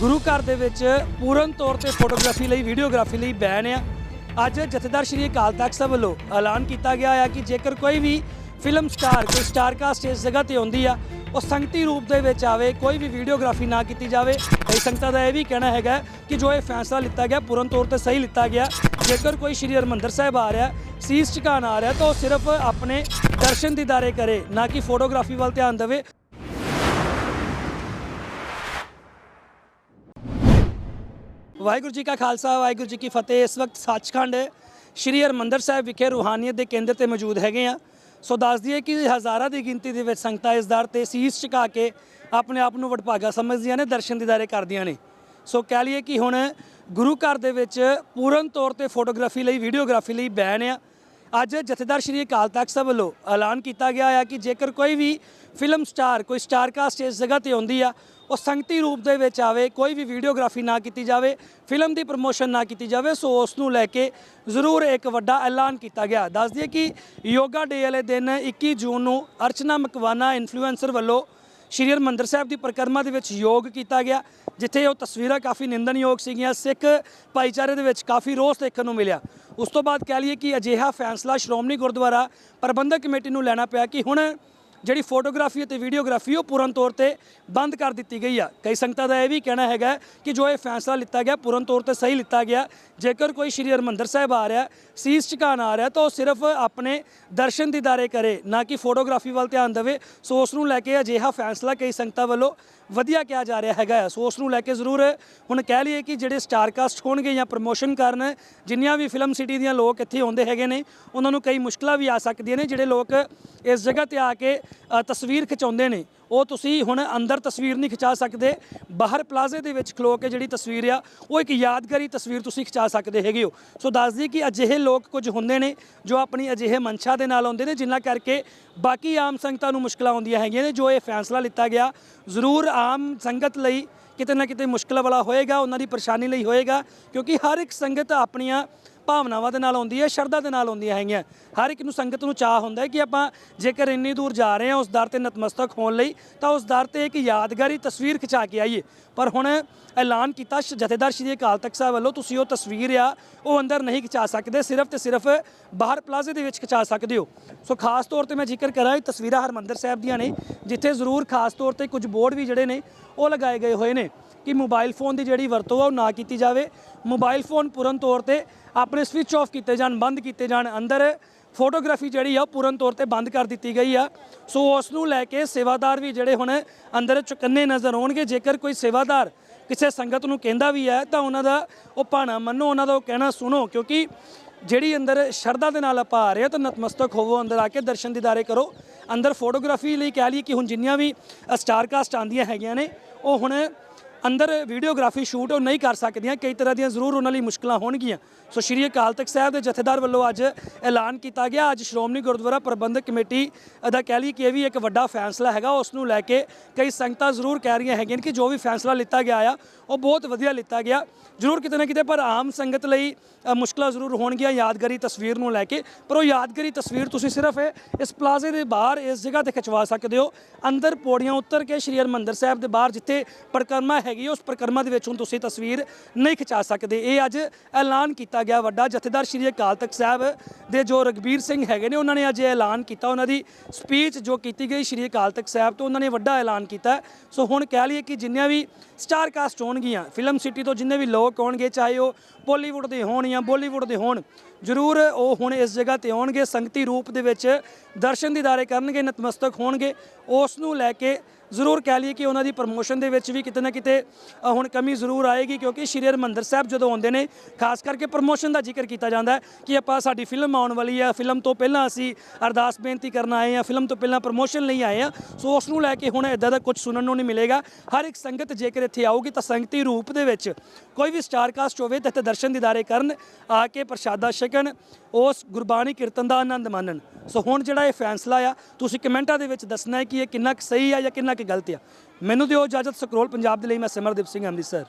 ਗੁਰੂ ਘਰ ਦੇ ਵਿੱਚ ਪੂਰਨ ਤੌਰ ਤੇ ਫੋਟੋਗ੍ਰਾਫੀ ਲਈ, ਵੀਡੀਓਗ੍ਰਾਫੀ ਲਈ ਬੈਨ ਆ। ਅੱਜ ਜਥੇਦਾਰ ਸ਼੍ਰੀ ਅਕਾਲ ਤਖਤ ਸਾਹਿਬ ਵੱਲੋਂ ਐਲਾਨ ਕੀਤਾ ਗਿਆ ਹੈ ਕਿ ਜੇਕਰ ਕੋਈ ਵੀ ਫਿਲਮ ਸਟਾਰ, ਕੋਈ ਸਟਾਰ ਕਾਸਟ ਇਸ ਜਗ੍ਹਾ ਤੇ ਆਉਂਦੀ ਆ, ਉਹ ਸੰਗਤੀ ਰੂਪ ਦੇ ਵਿੱਚ ਆਵੇ, ਕੋਈ ਵੀ ਵੀਡੀਓਗ੍ਰਾਫੀ ਨਾ ਕੀਤੀ ਜਾਵੇ। ਕਈ ਸੰਗਤਾਂ ਦਾ ਇਹ ਵੀ ਕਹਿਣਾ ਹੈਗਾ ਕਿ ਜੋ ਇਹ ਫੈਸਲਾ ਲਿੱਤਾ ਗਿਆ, ਪੂਰਨ ਤੌਰ ਤੇ ਸਹੀ ਲਿੱਤਾ ਗਿਆ। ਜੇਕਰ ਕੋਈ ਸ਼੍ਰੀ ਹਰਮੰਦਰ ਸਾਹਿਬ ਆ ਰਿਹਾ, ਸੀਸ ਝੁਕਾਉਣ ਆ ਰਿਹਾ, ਤਾਂ ਉਹ ਸਿਰਫ ਆਪਣੇ ਦਰਸ਼ਨ ਦੀਦਾਰੇ ਕਰੇ, ਨਾ ਕਿ ਫੋਟੋਗ੍ਰਾਫੀ ਵੱਲ ਧਿਆਨ ਦੇਵੇ। ਵਾਹਿਗੁਰੂ ਜੀ ਕਾ ਖਾਲਸਾ, ਵਾਹਿਗੁਰੂ ਜੀ ਕੀ ਫਤਿਹ। ਇਸ ਵਕਤ ਸੱਚਖੰਡ ਸ਼੍ਰੀ ਹਰਮੰਦਰ ਸਾਹਿਬ ਵਿਖੇ ਰੂਹਾਨੀਅਤ ਦੇ ਕੇਂਦਰ ਤੇ ਮੌਜੂਦ ਹੈਗੇ ਆ ਸੋ ਦੱਸ ਦਈਏ ਕਿ ਹਜ਼ਾਰਾਂ ਦੀ ਗਿਣਤੀ ਦੇ ਵਿੱਚ ਸੰਗਤਾਂ ਇਸ ਦਰ ਤੇ ਸੀਸ ਝੁਕਾ ਕੇ ਆਪਣੇ ਆਪ ਨੂੰ ਵਡਭਾਗਾ ਸਮਝਦੀਆਂ ਨੇ, ਦਰਸ਼ਨ ਦੀਦਾਰੇ ਕਰਦੀਆਂ ਨੇ। ਸੋ ਕਹਿ ਲਈਏ ਕਿ ਹੁਣ ਗੁਰੂ ਘਰ ਦੇ ਵਿੱਚ ਪੂਰਨ ਤੌਰ ਤੇ ਫੋਟੋਗ੍ਰਾਫੀ ਲਈ, ਵੀਡੀਓਗ੍ਰਾਫੀ ਲਈ ਬੈਨ ਆ। ਅੱਜ ਜਥੇਦਾਰ ਸ਼੍ਰੀ ਅਕਾਲ ਤਖਤ ਸਾਹਿਬ ਵੱਲੋਂ ਐਲਾਨ ਕੀਤਾ ਗਿਆ ਹੈ ਕਿ ਜੇਕਰ ਕੋਈ ਵੀ ਫਿਲਮ ਸਟਾਰ, ਕੋਈ ਸਟਾਰ ਕਾਸਟ ਇਸ ਜਗ੍ਹਾ ਤੇ ਆਉਂਦੀ ਆ, ਉਹ ਸੰਗਤੀ ਰੂਪ ਦੇ ਵਿੱਚ ਆਵੇ, ਕੋਈ ਵੀ ਵੀਡੀਓਗ੍ਰਾਫੀ ਨਾ ਕੀਤੀ ਜਾਵੇ, ਫਿਲਮ ਦੀ ਪ੍ਰਮੋਸ਼ਨ ਨਾ ਕੀਤੀ ਜਾਵੇ, ਸੋ ਉਸ ਨੂੰ ਲੈ ਕੇ ਜ਼ਰੂਰ ਇੱਕ ਵੱਡਾ ਐਲਾਨ ਕੀਤਾ ਗਿਆ। ਦੱਸ ਦਈਏ ਕਿ ਯੋਗਾ ਡੇ ਵਾਲੇ ਦਿਨ 21 ਜੂਨ ਨੂੰ ਅਰਚਨਾ ਮਕਵਾਨਾ ਇਨਫਲੂਐਂਸਰ ਵੱਲੋਂ ਸ਼੍ਰੀ ਹਰਿਮੰਦਰ ਸਾਹਿਬ ਦੀ ਪਰਿਕਰਮਾ ਦੇ ਵਿੱਚ ਯੋਗ ਕੀਤਾ ਗਿਆ, ਜਿੱਥੇ ਉਹ ਤਸਵੀਰਾਂ ਕਾਫੀ ਨਿੰਦਣਯੋਗ ਸੀਗੀਆਂ, ਸਿੱਖ ਭਾਈਚਾਰੇ ਦੇ ਵਿੱਚ ਕਾਫੀ ਰੋਸ ਦੇਖਣ ਨੂੰ ਮਿਲਿਆ। ਉਸ ਤੋਂ ਬਾਅਦ ਕਹਿ ਲਈਏ ਕਿ ਅਜਿਹਾ ਫੈਸਲਾ ਸ਼੍ਰੋਮਣੀ ਗੁਰਦੁਆਰਾ ਪ੍ਰਬੰਧਕ ਕਮੇਟੀ ਨੂੰ ਲੈਣਾ ਪਿਆ ਕਿ ਹੁਣ ਜਿਹੜੀ ਫੋਟੋਗ੍ਰਾਫੀ ਅਤੇ ਵੀਡੀਓਗ੍ਰਾਫੀ ਉਹ ਪੂਰਨ ਤੌਰ ਤੇ ਬੰਦ ਕਰ ਦਿੱਤੀ ਗਈ ਆ। ਕਈ ਸੰਗਤਾਂ ਦਾ ਇਹ ਵੀ ਕਹਿਣਾ ਹੈਗਾ ਕਿ ਜੋ ਇਹ ਫੈਸਲਾ ਲਿੱਤਾ ਗਿਆ, ਪੂਰਨ ਤੌਰ ਤੇ ਸਹੀ ਲਿੱਤਾ ਗਿਆ। ਜੇਕਰ ਕੋਈ ਸ਼੍ਰੀ ਹਰਿਮੰਦਰ ਸਾਹਿਬ ਆ ਰਿਹਾ, ਸੀਸ ਝੁਕਾਉਣ ਆ ਰਿਹਾ, ਤਾਂ ਉਹ ਸਿਰਫ ਆਪਣੇ ਦਰਸ਼ਨ ਦੀਦਾਰੇ ਕਰੇ, ਨਾ ਕਿ ਫੋਟੋਗ੍ਰਾਫੀ ਵੱਲ ਧਿਆਨ ਦੇਵੇ। ਸੋ ਉਸ ਨੂੰ ਲੈ ਕੇ ਅਜਿਹਾ ਫੈਸਲਾ ਕਈ ਸੰਗਤਾਂ ਵੱਲੋਂ ਵਧੀਆ ਕਿਹਾ ਜਾ ਰਿਹਾ ਹੈਗਾ ਸੋ ਉਸ ਨੂੰ ਲੈ ਕੇ ਜ਼ਰੂਰ ਹੁਣ ਕਹਿ ਲਈਏ ਕਿ ਜਿਹੜੇ ਸਟਾਰ ਕਾਸਟ ਹੋਣਗੇ ਜਾਂ ਪ੍ਰਮੋਸ਼ਨ ਕਰਨ ਜਿੰਨੀਆਂ ਵੀ ਫਿਲਮ ਸਿਟੀ ਦੀਆਂ ਲੋਕ ਇੱਥੇ ਆਉਂਦੇ ਹੈਗੇ ਨੇ, ਉਹਨਾਂ ਨੂੰ ਕਈ ਮੁਸ਼ਕਲਾਂ ਵੀ ਆ ਸਕਦੀਆਂ ਨੇ ਜਿਹੜੇ ਲੋਕ ਇਸ ਜਗ੍ਹਾ ਤੇ ਆ ਕੇ ਤਸਵੀਰ ਖਿਚਾਉਂਦੇ ਨੇ। ਉਹ ਤੁਸੀਂ ਹੁਣ ਅੰਦਰ ਤਸਵੀਰ ਨਹੀਂ ਖਿਚਾ ਸਕਦੇ, ਬਾਹਰ ਪਲਾਜ਼ੇ ਦੇ ਵਿੱਚ ਖਲੋ ਕੇ ਜਿਹੜੀ ਤਸਵੀਰ ਆ, ਉਹ ਇੱਕ ਯਾਦਗਾਰੀ ਤਸਵੀਰ ਤੁਸੀਂ ਖਿਚਾ ਸਕਦੇ ਹੈਗੇ ਹੋ। ਸੋ ਦੱਸ ਦਈਏ ਕਿ ਅਜਿਹੇ ਲੋਕ ਕੁਝ ਹੁੰਦੇ ਨੇ ਜੋ ਆਪਣੀ ਅਜਿਹੇ ਮਨਸ਼ਾ ਦੇ ਨਾਲ ਆਉਂਦੇ ਨੇ, ਜਿਨ੍ਹਾਂ ਕਰਕੇ ਬਾਕੀ ਆਮ ਸੰਗਤਾਂ ਨੂੰ ਮੁਸ਼ਕਲਾਂ ਆਉਂਦੀਆਂ ਹੈਗੀਆਂ ਨੇ, ਜੋ ਇਹ ਫੈਸਲਾ ਲਿੱਤਾ ਗਿਆ। ਜ਼ਰੂਰ ਆਮ ਸੰਗਤ ਲਈ ਕਿਤੇ ਨਾ ਕਿਤੇ ਮੁਸ਼ਕਲ ਵਾਲਾ ਹੋਏਗਾ, ਉਹਨਾਂ ਦੀ ਪਰੇਸ਼ਾਨੀ ਲਈ ਹੋਏਗਾ, ਕਿਉਂਕਿ ਹਰ ਇੱਕ ਸੰਗਤ ਆਪਣੀਆਂ ਭਾਵਨਾਵਾਂ ਦੇ ਨਾਲ ਆਉਂਦੀ ਹੈ, ਸ਼ਰਧਾ ਦੇ ਨਾਲ ਆਉਂਦੀਆਂ ਹੈਗੀਆਂ। ਹਰ ਇੱਕ ਨੂੰ ਸੰਗਤ ਨੂੰ ਚਾਹ ਹੁੰਦਾ ਹੈ ਕਿ ਆਪਾਂ ਜੇਕਰ ਇੰਨੀ ਦੂਰ ਜਾ ਰਹੇ ਹਾਂ ਉਸ ਦਰ ਤੇ ਨਤਮਸਤਕ ਹੋਣ ਲਈ, ਤਾਂ ਉਸ ਦਰ ਤੇ ਇੱਕ ਯਾਦਗਾਰੀ ਤਸਵੀਰ ਖਿਚਾ ਕੇ ਆਈਏ। ਪਰ ਹੁਣ ਐਲਾਨ ਕੀਤਾ ਜਥੇਦਾਰ ਸ਼੍ਰੀ ਅਕਾਲ ਤਖਤ ਸਾਹਿਬ ਵੱਲੋਂ, ਤੁਸੀਂ ਉਹ ਤਸਵੀਰ ਆ, ਉਹ ਅੰਦਰ ਨਹੀਂ ਖਿਚਾ ਸਕਦੇ, ਸਿਰਫ ਤੇ ਸਿਰਫ ਬਾਹਰ ਪਲਾਜ਼ੇ ਦੇ ਵਿੱਚ ਖਿਚਾ ਸਕਦੇ ਹੋ। ਸੋ ਖਾਸ ਤੌਰ ਤੇ ਮੈਂ ਜ਼ਿਕਰ ਕਰਾਂ, ਇਹ ਤਸਵੀਰਾਂ ਹਰਮੰਦਰ ਸਾਹਿਬ ਦੀਆਂ ਨੇ, ਜਿੱਥੇ ਜ਼ਰੂਰ ਖਾਸ ਤੌਰ ਤੇ ਕੁਝ ਬੋਰਡ ਵੀ ਜਿਹੜੇ ਨੇ, ਉਹ ਲਗਾਏ ਗਏ ਹੋਏ ਨੇ। ਕਿ ਮੋਬਾਈਲ ਫੋਨ ਦੀ ਜਿਹੜੀ ਵਰਤੋਂ ਆ ਉਹ ਨਾ ਕੀਤੀ ਜਾਵੇ। ਮੋਬਾਈਲ ਫੋਨ ਪੂਰਨ ਤੌਰ ਤੇ ਆਪਣੇ ਸਵਿਚ ਆਫ ਕੀਤੇ ਜਾਣ, ਬੰਦ ਕੀਤੇ ਜਾਣ। ਅੰਦਰ ਫੋਟੋਗ੍ਰਾਫੀ ਜਿਹੜੀ ਆ ਉਹ ਪੂਰਨ ਤੌਰ ਤੇ ਬੰਦ ਕਰ ਦਿੱਤੀ ਗਈ ਆ। ਸੋ ਉਸ ਨੂੰ ਲੈ ਕੇ ਸੇਵਾਦਾਰ ਵੀ ਜਿਹੜੇ ਹੁਣ ਅੰਦਰ ਚੁਕੰਨੇ ਨਜ਼ਰ ਆਉਣਗੇ। ਜੇਕਰ ਕੋਈ ਸੇਵਾਦਾਰ ਕਿਸੇ ਸੰਗਤ ਨੂੰ ਕਹਿੰਦਾ ਵੀ ਹੈ, ਤਾਂ ਉਹਨਾਂ ਦਾ ਉਹ ਭਾਣਾ ਮੰਨੋ, ਉਹਨਾਂ ਦਾ ਉਹ ਕਹਿਣਾ ਸੁਣੋ। ਕਿਉਂਕਿ ਜਿਹੜੀ ਅੰਦਰ ਸ਼ਰਧਾ ਦੇ ਨਾਲ ਆਪਾਂ ਆ ਰਹੇ ਹਾਂ ਤਾਂ ਨਤਮਸਤਕ ਹੋਵੋ, ਅੰਦਰ ਆ ਕੇ ਦਰਸ਼ਨ ਦੀਦਾਰੇ ਕਰੋ। ਅੰਦਰ ਫੋਟੋਗ੍ਰਾਫੀ ਲਈ ਕਹਿ ਲਈਏ ਕਿ ਹੁਣ ਜਿੰਨੀਆਂ ਵੀ ਸਟਾਰ ਕਾਸਟ ਆਉਂਦੀਆਂ ਹੈਗੀਆਂ ਨੇ, ਉਹ ਹੁਣ ਅੰਦਰ ਵੀਡੀਓਗ੍ਰਾਫੀ ਸ਼ੂਟ ਉਹ ਨਹੀਂ ਕਰ ਸਕਦੀਆਂ। ਕਈ ਤਰ੍ਹਾਂ ਦੀਆਂ ਜ਼ਰੂਰ ਉਹਨਾਂ ਲਈ ਮੁਸ਼ਕਲਾਂ ਹੋਣਗੀਆਂ। ਸੋ ਸ਼੍ਰੀ ਅਕਾਲ ਤਖਤ ਸਾਹਿਬ ਦੇ ਜਥੇਦਾਰ ਵੱਲੋਂ ਅੱਜ ਐਲਾਨ ਕੀਤਾ ਗਿਆ। ਅੱਜ ਸ਼੍ਰੋਮਣੀ ਗੁਰਦੁਆਰਾ ਪ੍ਰਬੰਧਕ ਕਮੇਟੀ ਦਾ ਕਹਿ ਲਈ ਕਿ ਇਹ ਵੀ ਇੱਕ ਵੱਡਾ ਫੈਸਲਾ ਹੈਗਾ। ਉਸ ਨੂੰ ਲੈ ਕੇ ਕਈ ਸੰਗਤਾਂ ਜ਼ਰੂਰ ਕਹਿ ਰਹੀਆਂ ਹੈਗੀਆਂ ਕਿ ਜੋ ਵੀ ਫੈਸਲਾ ਲਿੱਤਾ ਗਿਆ ਆ, ਉਹ ਬਹੁਤ ਵਧੀਆ ਲਿੱਤਾ ਗਿਆ। ਜ਼ਰੂਰ ਕਿਤੇ ਨਾ ਕਿਤੇ ਪਰ ਆਮ ਸੰਗਤ ਲਈ ਮੁਸ਼ਕਲਾਂ ਜ਼ਰੂਰ ਹੋਣਗੀਆਂ ਯਾਦਗਾਰੀ ਤਸਵੀਰ ਨੂੰ ਲੈ ਕੇ। ਪਰ ਉਹ ਯਾਦਗਾਰੀ ਤਸਵੀਰ ਤੁਸੀਂ ਸਿਰਫ ਇਸ ਪਲਾਜ਼ੇ ਦੇ ਬਾਹਰ, ਇਸ ਜਗ੍ਹਾ ਤੇ ਖਿਚਵਾ ਸਕਦੇ ਹੋ। ਅੰਦਰ ਪੌੜੀਆਂ ਉਤਰ ਕੇ ਸ਼੍ਰੀ ਹਰਿਮੰਦਰ ਸਾਹਿਬ ਦੇ ਬਾਹਰ, ਜਿੱਥੇ ਪਰਿਕਰਮਾ ਹੈਗੀ ਉਸ ਪ੍ਰਕਰਮਾ ਦੇ ਵਿੱਚ ਹੁਣ ਤੁਸੀਂ ਤਸਵੀਰ ਨਹੀਂ ਖਿਚਾ ਸਕਦੇ। ਇਹ ਅੱਜ ਐਲਾਨ ਕੀਤਾ ਗਿਆ ਵੱਡਾ ਜਥੇਦਾਰ ਸ਼੍ਰੀ ਅਕਾਲ ਤਖਤ ਸਾਹਿਬ ਦੇ ਜੋ ਰਗਬੀਰ ਸਿੰਘ ਹੈਗੇ ਨੇ, ਉਹਨਾਂ ਨੇ ਅੱਜ ਇਹ ਐਲਾਨ ਕੀਤਾ। ਉਹਨਾਂ ਦੀ ਸਪੀਚ ਜੋ ਕੀਤੀ ਗਈ ਸ਼੍ਰੀ ਅਕਾਲ ਤਖਤ ਸਾਹਿਬ ਤੋਂ, ਉਹਨਾਂ ਨੇ ਵੱਡਾ ਐਲਾਨ ਕੀਤਾ। ਸੋ ਹੁਣ ਕਹਿ ਲਈਏ ਕਿ ਜਿੰਨੀਆਂ ਵੀ ਸਟਾਰ ਕਾਸਟ ਹੋਣਗੀਆਂ, ਫਿਲਮ ਸਿਟੀ ਤੋਂ ਜਿੰਨੇ ਵੀ ਲੋਕ ਆਉਣਗੇ, ਚਾਹੇ ਉਹ ਬਾਲੀਵੁੱਡ ਦੇ ਹੋਣ ਜਾਂ ਬਾਲੀਵੁੱਡ ਦੇ ਹੋਣ ਜ਼ਰੂਰ ਉਹ ਹੁਣ ਇਸ ਜਗ੍ਹਾ ਤੇ ਆਉਣਗੇ, ਸੰਗਤੀ ਰੂਪ ਦੇ ਵਿੱਚ ਦਰਸ਼ਨ ਦੀਦਾਰੇ ਕਰਨਗੇ, ਨਤਮਸਤਕ ਹੋਣਗੇ। ਉਸ ਨੂੰ ਲੈ ਕੇ ਜ਼ਰੂਰ ਕਹਿ ਲਈਏ ਕਿ ਉਹਨਾਂ ਦੀ ਪ੍ਰਮੋਸ਼ਨ ਦੇ ਵਿੱਚ ਵੀ ਕਿਤੇ ਨਾ ਕਿਤੇ ਹੁਣ ਕਮੀ ਜ਼ਰੂਰ ਆਏਗੀ ਕਿਉਂਕਿ ਸ਼੍ਰੀ ਹਰਿਮੰਦਰ ਸਾਹਿਬ ਜਦੋਂ ਆਉਂਦੇ ਨੇ, ਖਾਸ ਕਰਕੇ ਪ੍ਰਮੋਸ਼ਨ ਦਾ ਜ਼ਿਕਰ ਕੀਤਾ ਜਾਂਦਾ ਹੈ ਕਿ ਆਪਾਂ ਸਾਡੀ ਫਿਲਮ ਆਉਣ ਵਾਲੀ ਹੈ। ਫਿਲਮ ਤੋਂ ਪਹਿਲਾਂ ਅਸੀਂ ਅਰਦਾਸ ਬੇਨਤੀ ਕਰਨ ਆਏ ਹਾਂ ਫਿਲਮ ਤੋਂ ਪਹਿਲਾਂ ਪ੍ਰਮੋਸ਼ਨ ਲਈ ਆਏ ਹਾਂ। ਸੋ ਉਸ ਨੂੰ ਲੈ ਕੇ ਹੁਣ ਇਦਾਂ ਦਾ ਕੁਝ ਸੁਣਨ ਨੂੰ ਨਹੀਂ ਮਿਲੇਗਾ। ਹਰ ਇੱਕ ਸੰਗਤ ਜੇਕਰ ਇੱਥੇ ਆਊਗੀ ਤਾਂ ਸੰਗਤੀ ਰੂਪ ਦੇ ਵਿੱਚ ਕੋਈ ਵੀ ਸਟਾਰ ਕਾਸਟ ਹੋਵੇ ਤਾਂ ਇੱਥੇ ਦਰਸ਼ਨ ਦੀਦਾਰੇ ਕਰਨ, ਆ ਕੇ ਪ੍ਰਸ਼ਾਦਾ ਛਕਣ ਉਸ ਗੁਰਬਾਣੀ ਕੀਰਤਨ ਦਾ ਆਨੰਦ ਮਾਣਨ। ਸੋ ਹੁਣ ਜਿਹੜਾ ਇਹ ਫੈਸਲਾ ਆ, ਤੁਸੀਂ ਕਮੈਂਟਾਂ ਦੇ ਵਿੱਚ ਦੱਸਣਾ ਹੈ ਕਿ ਇਹ ਕਿੰਨਾ ਕੁ ਸਹੀ ਆ ਜਾਂ ਕਿੰਨਾ ਕੁ ਗਲਤ ਆ। ਮੈਨੂੰ ਦਿਓ ਇਜਾਜ਼ਤ, ਸਕਰੋਲ ਪੰਜਾਬ ਦੇ ਲਈ, ਮੈਂ ਸਿਮਰਦੀਪ ਸਿੰਘ, ਅੰਮ੍ਰਿਤਸਰ।